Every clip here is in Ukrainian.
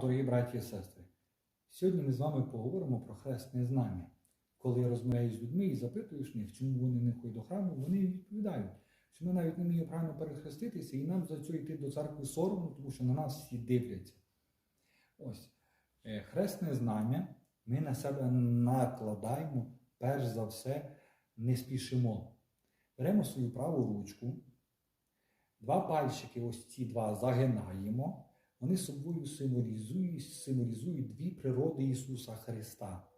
дорогі браті і сестри. Сьогодні ми з вами поговоримо про хресне знам'я. Коли я розмовляю з людьми і запитуєш них, чому вони не ходять до храму, вони відповідають, що ми навіть не вміємо правильно перехреститися, і нам за це йти до церкви соромно, тому що на нас всі дивляться. Ось е, хресне знам'я ми на себе накладаємо, перш за все, не спішимо. Беремо свою праву ручку, два пальчики, ось ці два загинаємо. Вони собою символізують, символізують дві природи Ісуса Христа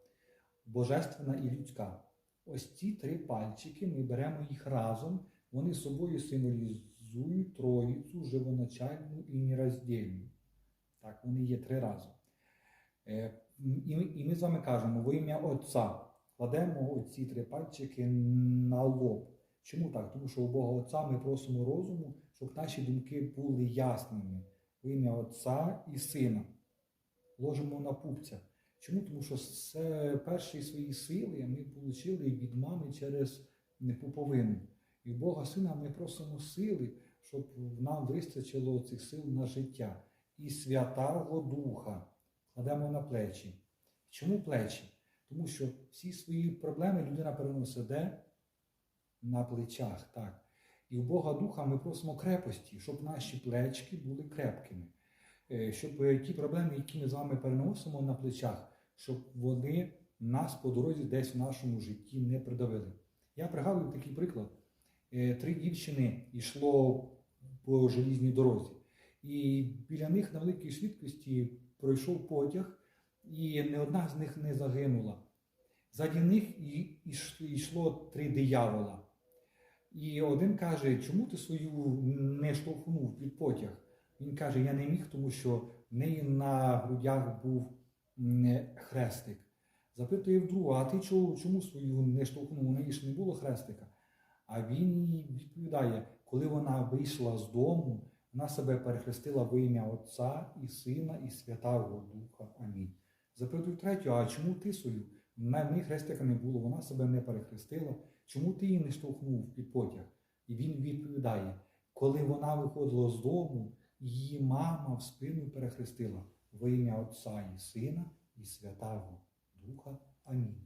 божественна і людська. Ось ці три пальчики ми беремо їх разом, вони собою символізують Троїцю живоначальну і нероздільну. Так, вони є три рази. Е, І ми, з вами кажемо во ім'я Отця. Кладемо оці три пальчики на лоб. Чому так? Тому що у Бога Отця ми просимо розуму, щоб наші думки були ясними. В ім'я Отця і Сина. Ложимо на пупця. Чому? Тому що все перші свої сили ми отримали від мами через пуповину. І Бога Сина ми просимо сили, щоб нам вистачило цих сил на життя. І Святого Духа кладемо на плечі. Чому плечі? Тому що всі свої проблеми людина переносить де? На плечах. так. І у Бога Духа ми просимо крепості, щоб наші плечки були крепкими. Е, Щоб е, ті проблеми, які ми з вами переносимо на плечах, щоб вони нас по дорозі десь в нашому житті не придавили. Я пригадую такий приклад. Е, Три дівчини йшло по желізній дорозі, і біля них на великій швидкості пройшов потяг, і не одна з них не загинула. Заді них йшло три диявола. І один каже, чому ти свою не штовхнув під потяг? Він каже, я не міг, тому що в неї на грудях був хрестик. Запитує вдруга, а ти чому, чому свою не штовхнув? У неї ж не було хрестика. А він їй відповідає, коли вона вийшла з дому, вона себе перехрестила в ім'я Отця і Сина, і Святого Духа. Амінь. Запитує третю, а чому ти свою? На хрестика не було, вона себе не перехрестила. Чому ти її не штовхнув під потяг? І він відповідає, коли вона виходила з дому, її мама в спину перехрестила во ім'я Отця і Сина і Святого Духа. Амінь.